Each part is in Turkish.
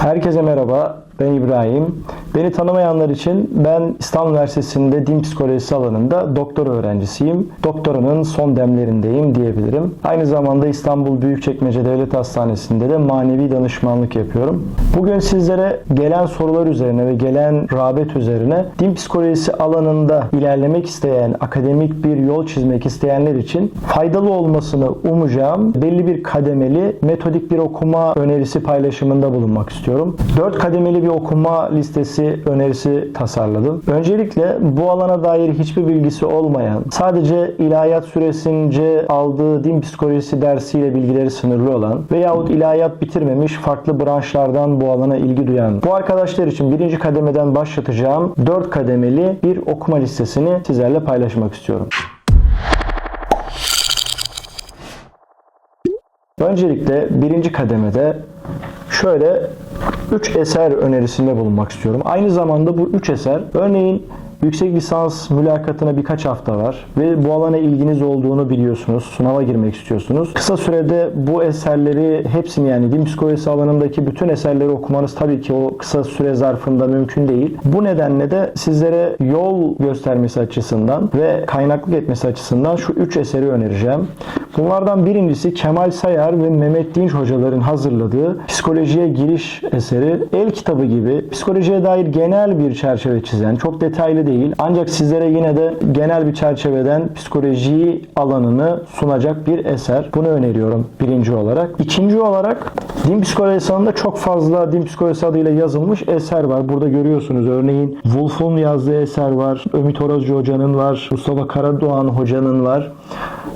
Herkese merhaba. Ben İbrahim. Beni tanımayanlar için ben İstanbul Üniversitesi'nde din psikolojisi alanında doktora öğrencisiyim. Doktoranın son demlerindeyim diyebilirim. Aynı zamanda İstanbul Büyükçekmece Devlet Hastanesi'nde de manevi danışmanlık yapıyorum. Bugün sizlere gelen sorular üzerine ve gelen rağbet üzerine din psikolojisi alanında ilerlemek isteyen, akademik bir yol çizmek isteyenler için faydalı olmasını umacağım belli bir kademeli metodik bir okuma önerisi paylaşımında bulunmak istiyorum. 4 kademeli bir okuma listesi önerisi tasarladım. Öncelikle bu alana dair hiçbir bilgisi olmayan, sadece ilahiyat süresince aldığı din psikolojisi dersiyle bilgileri sınırlı olan veyahut ilahiyat bitirmemiş farklı branşlardan bu alana ilgi duyan bu arkadaşlar için birinci kademeden başlatacağım 4 kademeli bir okuma listesini sizlerle paylaşmak istiyorum. Öncelikle birinci kademede şöyle 3 eser önerisinde bulunmak istiyorum. Aynı zamanda bu 3 eser örneğin yüksek lisans mülakatına birkaç hafta var ve bu alana ilginiz olduğunu biliyorsunuz. Sınava girmek istiyorsunuz. Kısa sürede bu eserleri hepsini yani din psikolojisi alanındaki bütün eserleri okumanız tabii ki o kısa süre zarfında mümkün değil. Bu nedenle de sizlere yol göstermesi açısından ve kaynaklık etmesi açısından şu 3 eseri önereceğim. Bunlardan birincisi Kemal Sayar ve Mehmet Dinç hocaların hazırladığı Psikolojiye Giriş eseri el kitabı gibi psikolojiye dair genel bir çerçeve çizen, çok detaylı değil ancak sizlere yine de genel bir çerçeveden psikoloji alanını sunacak bir eser. Bunu öneriyorum birinci olarak. İkinci olarak din psikolojisi alanında çok fazla din psikolojisi adıyla yazılmış eser var. Burada görüyorsunuz örneğin Wolf'un yazdığı eser var. Ümit Oracı hocanın var. Mustafa Karadoğan hocanın var.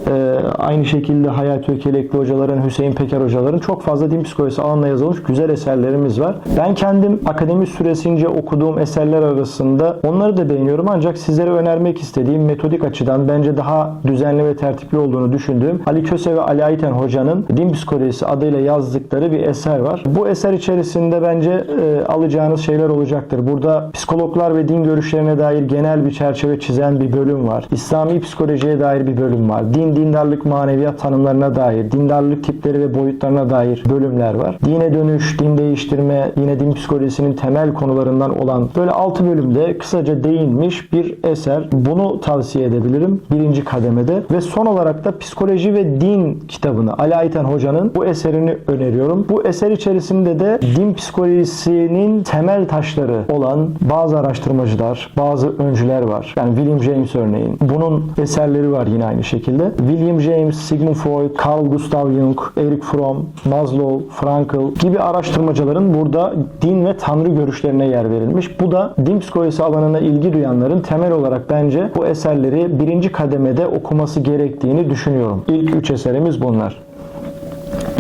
Ee, aynı şekilde Hayat Ökelekli hocaların, Hüseyin Peker hocaların çok fazla din psikolojisi alanına yazılmış güzel eserlerimiz var. Ben kendim akademi süresince okuduğum eserler arasında onları da beğeniyorum ancak sizlere önermek istediğim metodik açıdan bence daha düzenli ve tertipli olduğunu düşündüğüm Ali Köse ve Ali Ayten hocanın din psikolojisi adıyla yazdıkları bir eser var. Bu eser içerisinde bence e, alacağınız şeyler olacaktır. Burada psikologlar ve din görüşlerine dair genel bir çerçeve çizen bir bölüm var. İslami psikolojiye dair bir bölüm var. Din, dindarlık, maneviyat tanımlarına dair, dindarlık tipleri ve boyutlarına dair bölümler var. Dine dönüş, din değiştirme, yine din psikolojisinin temel konularından olan böyle 6 bölümde kısaca değinmiş bir eser. Bunu tavsiye edebilirim birinci kademede. Ve son olarak da Psikoloji ve Din kitabını Ali Ayten Hoca'nın bu eserini öneriyorum. Bu eser içerisinde de din psikolojisinin temel taşları olan bazı araştırmacılar, bazı öncüler var. Yani William James örneğin. Bunun eserleri var yine aynı şekilde. William James, Sigmund Freud, Carl Gustav Jung, Erich Fromm, Maslow, Frankl gibi araştırmacıların burada din ve tanrı görüşlerine yer verilmiş. Bu da din psikolojisi alanına ilgi duyanların temel olarak bence bu eserleri birinci kademede okuması gerektiğini düşünüyorum. İlk üç eserimiz bunlar.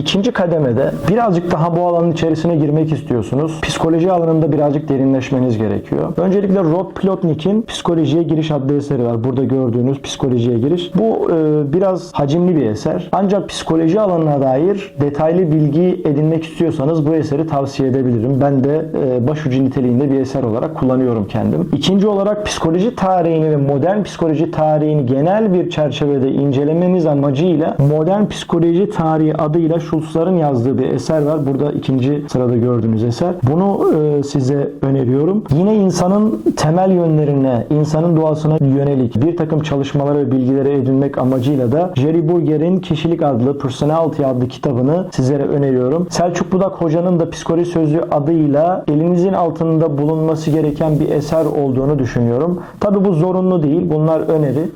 İkinci kademede birazcık daha bu alanın içerisine girmek istiyorsunuz. Psikoloji alanında birazcık derinleşmeniz gerekiyor. Öncelikle Rod Plotnik'in Psikolojiye Giriş adlı eseri var. Burada gördüğünüz Psikolojiye Giriş. Bu e, biraz hacimli bir eser. Ancak psikoloji alanına dair detaylı bilgi edinmek istiyorsanız bu eseri tavsiye edebilirim. Ben de e, başucu niteliğinde bir eser olarak kullanıyorum kendim. İkinci olarak psikoloji tarihini ve modern psikoloji tarihini genel bir çerçevede incelemeniz amacıyla modern psikoloji tarihi adıyla Schultz'ların yazdığı bir eser var. Burada ikinci sırada gördüğünüz eser. Bunu e, size öneriyorum. Yine insanın temel yönlerine, insanın doğasına yönelik bir takım çalışmaları ve bilgileri edinmek amacıyla da Jerry Burger'in Kişilik adlı Personality adlı kitabını sizlere öneriyorum. Selçuk Budak Hoca'nın da Psikoloji Sözlüğü adıyla elinizin altında bulunması gereken bir eser olduğunu düşünüyorum. Tabi bu zorunlu değil. Bunlar öneri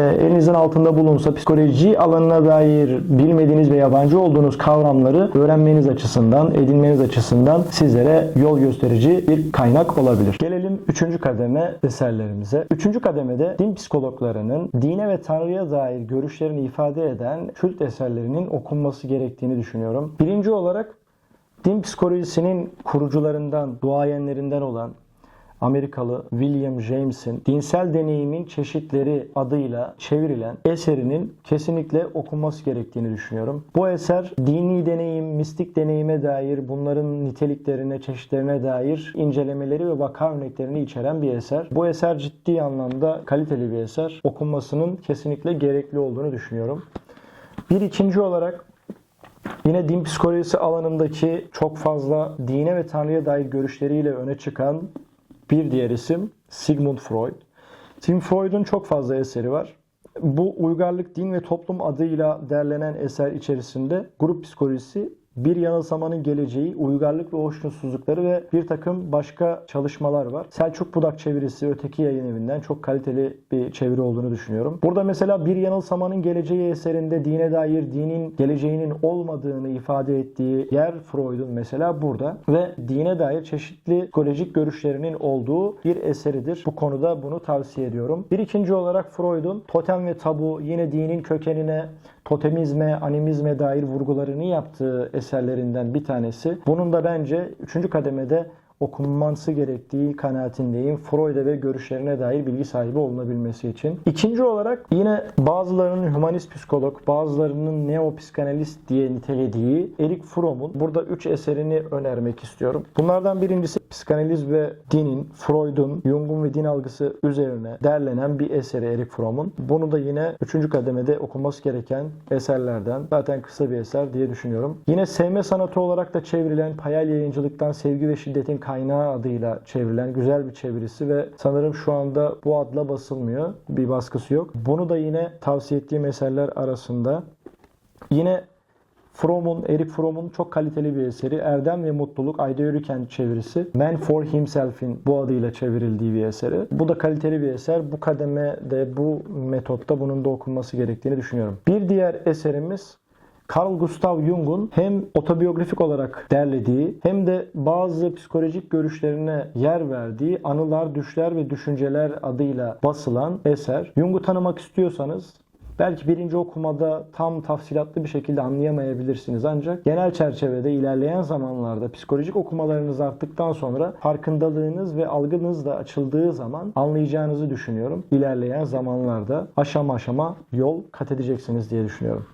elinizin altında bulunsa psikoloji alanına dair bilmediğiniz ve yabancı olduğunuz kavramları öğrenmeniz açısından, edinmeniz açısından sizlere yol gösterici bir kaynak olabilir. Gelelim üçüncü kademe eserlerimize. Üçüncü kademede din psikologlarının dine ve tanrıya dair görüşlerini ifade eden kült eserlerinin okunması gerektiğini düşünüyorum. Birinci olarak din psikolojisinin kurucularından, duayenlerinden olan Amerikalı William James'in Dinsel Deneyimin Çeşitleri adıyla çevrilen eserinin kesinlikle okunması gerektiğini düşünüyorum. Bu eser dini deneyim, mistik deneyime dair bunların niteliklerine, çeşitlerine dair incelemeleri ve vaka örneklerini içeren bir eser. Bu eser ciddi anlamda kaliteli bir eser. Okunmasının kesinlikle gerekli olduğunu düşünüyorum. Bir ikinci olarak Yine din psikolojisi alanındaki çok fazla dine ve Tanrı'ya dair görüşleriyle öne çıkan bir diğer isim Sigmund Freud. Sigmund Freud'un çok fazla eseri var. Bu Uygarlık Din ve Toplum adıyla derlenen eser içerisinde grup psikolojisi, bir yanılsamanın geleceği, uygarlık ve hoşnutsuzlukları ve bir takım başka çalışmalar var. Selçuk Budak çevirisi öteki yayın evinden çok kaliteli bir çeviri olduğunu düşünüyorum. Burada mesela bir yanılsamanın geleceği eserinde dine dair dinin geleceğinin olmadığını ifade ettiği yer Freud'un mesela burada ve dine dair çeşitli psikolojik görüşlerinin olduğu bir eseridir. Bu konuda bunu tavsiye ediyorum. Bir ikinci olarak Freud'un totem ve tabu yine dinin kökenine totemizme, animizme dair vurgularını yaptığı eserlerinden bir tanesi. Bunun da bence 3. kademede okunması gerektiği kanaatindeyim. Freud'e ve görüşlerine dair bilgi sahibi olunabilmesi için. İkinci olarak yine bazılarının humanist psikolog, bazılarının neopsikanalist diye nitelediği Erik Fromm'un burada üç eserini önermek istiyorum. Bunlardan birincisi psikanaliz ve dinin, Freud'un, Jung'un ve din algısı üzerine derlenen bir eseri Erik Fromm'un. Bunu da yine 3. kademede okunması gereken eserlerden. Zaten kısa bir eser diye düşünüyorum. Yine sevme sanatı olarak da çevrilen Payal Yayıncılık'tan Sevgi ve Şiddetin Kaynağı adıyla çevrilen güzel bir çevirisi ve sanırım şu anda bu adla basılmıyor. Bir baskısı yok. Bunu da yine tavsiye ettiğim eserler arasında. Yine Fromm'un, Erik Fromm'un çok kaliteli bir eseri Erdem ve Mutluluk Ayda Yürüken çevirisi Man for Himself'in bu adıyla çevrildiği bir eseri. Bu da kaliteli bir eser. Bu kademede, bu metotta bunun da okunması gerektiğini düşünüyorum. Bir diğer eserimiz Carl Gustav Jung'un hem otobiyografik olarak derlediği hem de bazı psikolojik görüşlerine yer verdiği Anılar, Düşler ve Düşünceler adıyla basılan eser. Jung'u tanımak istiyorsanız Belki birinci okumada tam tafsilatlı bir şekilde anlayamayabilirsiniz ancak genel çerçevede ilerleyen zamanlarda psikolojik okumalarınız arttıktan sonra farkındalığınız ve algınız da açıldığı zaman anlayacağınızı düşünüyorum. İlerleyen zamanlarda aşama aşama yol kat edeceksiniz diye düşünüyorum.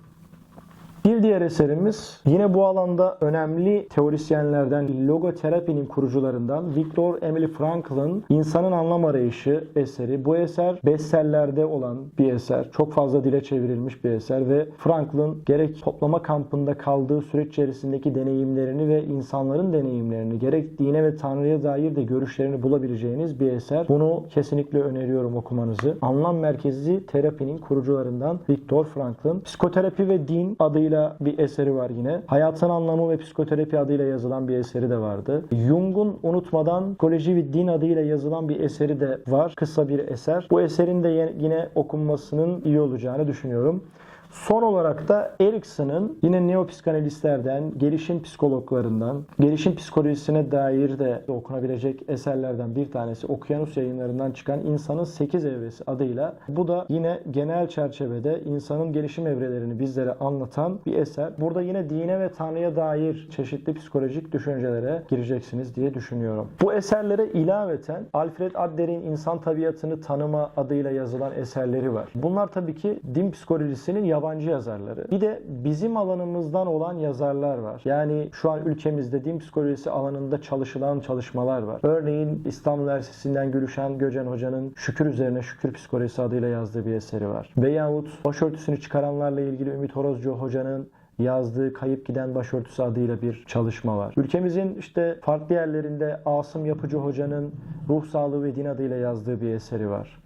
Bir diğer eserimiz yine bu alanda önemli teorisyenlerden logoterapinin kurucularından Viktor Emil Frankl'ın İnsanın Anlam Arayışı eseri. Bu eser bestsellerde olan bir eser. Çok fazla dile çevrilmiş bir eser ve Frankl'ın gerek toplama kampında kaldığı süreç içerisindeki deneyimlerini ve insanların deneyimlerini gerek dine ve Tanrı'ya dair de görüşlerini bulabileceğiniz bir eser. Bunu kesinlikle öneriyorum okumanızı. Anlam Merkezi Terapinin kurucularından Viktor Frankl'ın Psikoterapi ve Din adıyla bir eseri var yine. Hayatın Anlamı ve Psikoterapi adıyla yazılan bir eseri de vardı. Jung'un Unutmadan Psikoloji ve Din adıyla yazılan bir eseri de var. Kısa bir eser. Bu eserin de yine okunmasının iyi olacağını düşünüyorum. Son olarak da Erikson'ın yine neopsikanalistlerden, gelişim psikologlarından, gelişim psikolojisine dair de okunabilecek eserlerden bir tanesi Okyanus yayınlarından çıkan İnsanın 8 Evresi adıyla. Bu da yine genel çerçevede insanın gelişim evrelerini bizlere anlatan bir eser. Burada yine dine ve Tanrı'ya dair çeşitli psikolojik düşüncelere gireceksiniz diye düşünüyorum. Bu eserlere ilaveten Alfred Adler'in İnsan Tabiatını Tanıma adıyla yazılan eserleri var. Bunlar tabii ki din psikolojisinin yabancı yazarları. Bir de bizim alanımızdan olan yazarlar var. Yani şu an ülkemizde din psikolojisi alanında çalışılan çalışmalar var. Örneğin İstanbul Üniversitesi'nden Gülüşen Göcen Hoca'nın Şükür Üzerine Şükür Psikolojisi adıyla yazdığı bir eseri var. Veyahut başörtüsünü çıkaranlarla ilgili Ümit Horozcu Hoca'nın yazdığı Kayıp Giden Başörtüsü adıyla bir çalışma var. Ülkemizin işte farklı yerlerinde Asım Yapıcı Hoca'nın Ruh Sağlığı ve Din adıyla yazdığı bir eseri var.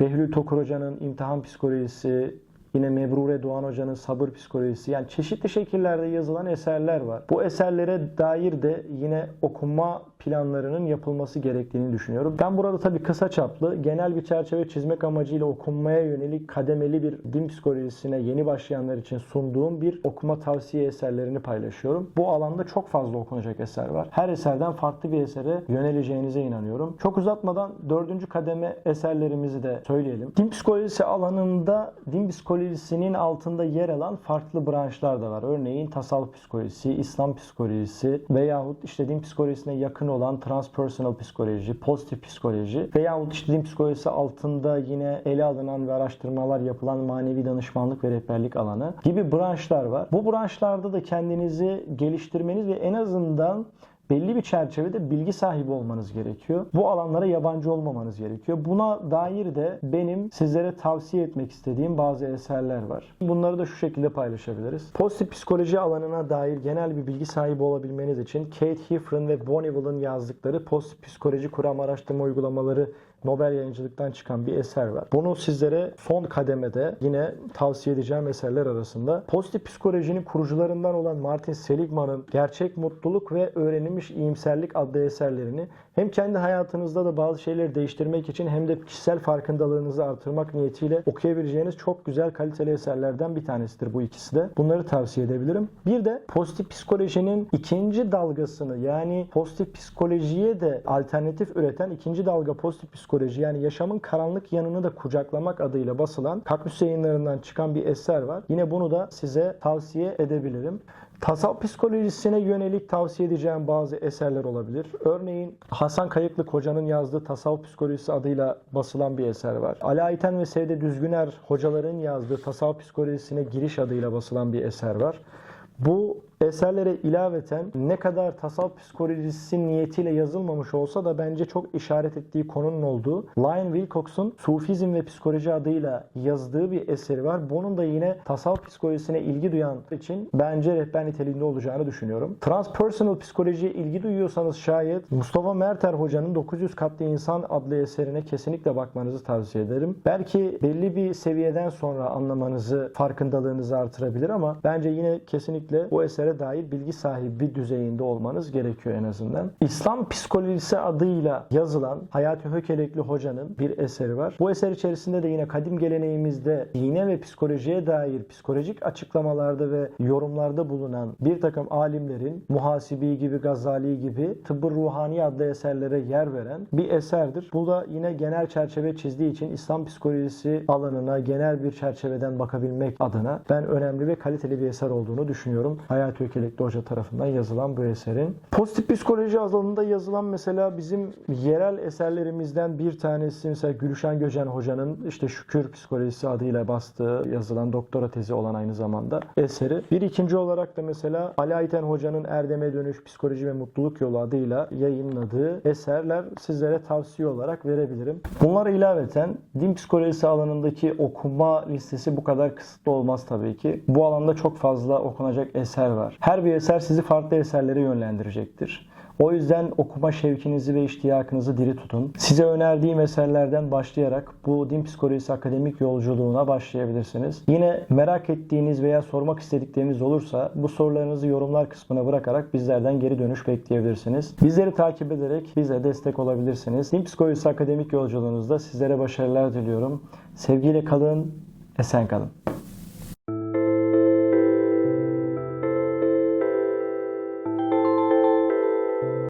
Behlül Tokur Hoca'nın İmtihan Psikolojisi, Yine Mebrure Doğan Hoca'nın sabır psikolojisi yani çeşitli şekillerde yazılan eserler var. Bu eserlere dair de yine okuma planlarının yapılması gerektiğini düşünüyorum. Ben burada tabii kısa çaplı genel bir çerçeve çizmek amacıyla okunmaya yönelik kademeli bir din psikolojisine yeni başlayanlar için sunduğum bir okuma tavsiye eserlerini paylaşıyorum. Bu alanda çok fazla okunacak eser var. Her eserden farklı bir esere yöneleceğinize inanıyorum. Çok uzatmadan dördüncü kademe eserlerimizi de söyleyelim. Din psikolojisi alanında din psikolojisinin altında yer alan farklı branşlar da var. Örneğin tasavvuf psikolojisi, İslam psikolojisi veyahut işte din psikolojisine yakın olan transpersonal psikoloji, pozitif psikoloji veyahut işte din psikolojisi altında yine ele alınan ve araştırmalar yapılan manevi danışmanlık ve rehberlik alanı gibi branşlar var. Bu branşlarda da kendinizi geliştirmeniz ve en azından belli bir çerçevede bilgi sahibi olmanız gerekiyor. Bu alanlara yabancı olmamanız gerekiyor. Buna dair de benim sizlere tavsiye etmek istediğim bazı eserler var. Bunları da şu şekilde paylaşabiliriz. Pozitif psikoloji alanına dair genel bir bilgi sahibi olabilmeniz için Kate Heffron ve Bonneville'ın yazdıkları Pozitif Psikoloji Kuram Araştırma Uygulamaları Nobel yayıncılıktan çıkan bir eser var. Bunu sizlere son kademede yine tavsiye edeceğim eserler arasında. Pozitif psikolojinin kurucularından olan Martin Seligman'ın Gerçek Mutluluk ve Öğrenilmiş İyimserlik adlı eserlerini hem kendi hayatınızda da bazı şeyleri değiştirmek için hem de kişisel farkındalığınızı artırmak niyetiyle okuyabileceğiniz çok güzel kaliteli eserlerden bir tanesidir bu ikisi de. Bunları tavsiye edebilirim. Bir de pozitif psikolojinin ikinci dalgasını yani pozitif psikolojiye de alternatif üreten ikinci dalga pozitif psikoloji yani yaşamın karanlık yanını da kucaklamak adıyla basılan Kaktüs yayınlarından çıkan bir eser var. Yine bunu da size tavsiye edebilirim. Tasavvuf psikolojisine yönelik tavsiye edeceğim bazı eserler olabilir. Örneğin Hasan Kayıklı Hoca'nın yazdığı Tasavvuf Psikolojisi adıyla basılan bir eser var. Ali Ayten ve Sevde Düzgüner hocaların yazdığı Tasavvuf Psikolojisine giriş adıyla basılan bir eser var. Bu eserlere ilaveten ne kadar tasavvuf psikolojisi niyetiyle yazılmamış olsa da bence çok işaret ettiği konunun olduğu Lion Wilcox'un Sufizm ve Psikoloji adıyla yazdığı bir eseri var. Bunun da yine tasavvuf psikolojisine ilgi duyan için bence rehber niteliğinde olacağını düşünüyorum. Transpersonal psikolojiye ilgi duyuyorsanız şayet Mustafa Merter Hoca'nın 900 Katlı İnsan adlı eserine kesinlikle bakmanızı tavsiye ederim. Belki belli bir seviyeden sonra anlamanızı, farkındalığınızı artırabilir ama bence yine kesinlikle o esere dair bilgi sahibi düzeyinde olmanız gerekiyor en azından. İslam psikolojisi adıyla yazılan Hayati Hökelekli Hoca'nın bir eseri var. Bu eser içerisinde de yine kadim geleneğimizde dine ve psikolojiye dair psikolojik açıklamalarda ve yorumlarda bulunan bir takım alimlerin Muhasibi gibi, Gazali gibi Tıbbı Ruhani adlı eserlere yer veren bir eserdir. Bu da yine genel çerçeve çizdiği için İslam psikolojisi alanına genel bir çerçeveden bakabilmek adına ben önemli ve kaliteli bir eser olduğunu düşünüyorum. Hayati Ökelekli Hoca tarafından yazılan bu eserin. Pozitif psikoloji alanında yazılan mesela bizim yerel eserlerimizden bir tanesi mesela Gülşen Göcen Hoca'nın işte Şükür Psikolojisi adıyla bastığı yazılan doktora tezi olan aynı zamanda eseri. Bir ikinci olarak da mesela Ali Ayten Hoca'nın Erdeme Dönüş Psikoloji ve Mutluluk Yolu adıyla yayınladığı eserler sizlere tavsiye olarak verebilirim. Bunlara ilaveten din psikolojisi alanındaki okuma listesi bu kadar kısıtlı olmaz tabii ki. Bu alanda çok fazla okunacak eser var. Her bir eser sizi farklı eserlere yönlendirecektir. O yüzden okuma şevkinizi ve iştiyakınızı diri tutun. Size önerdiğim eserlerden başlayarak bu din psikolojisi akademik yolculuğuna başlayabilirsiniz. Yine merak ettiğiniz veya sormak istedikleriniz olursa bu sorularınızı yorumlar kısmına bırakarak bizlerden geri dönüş bekleyebilirsiniz. Bizleri takip ederek bize destek olabilirsiniz. Din psikolojisi akademik yolculuğunuzda sizlere başarılar diliyorum. Sevgiyle kalın, esen kalın.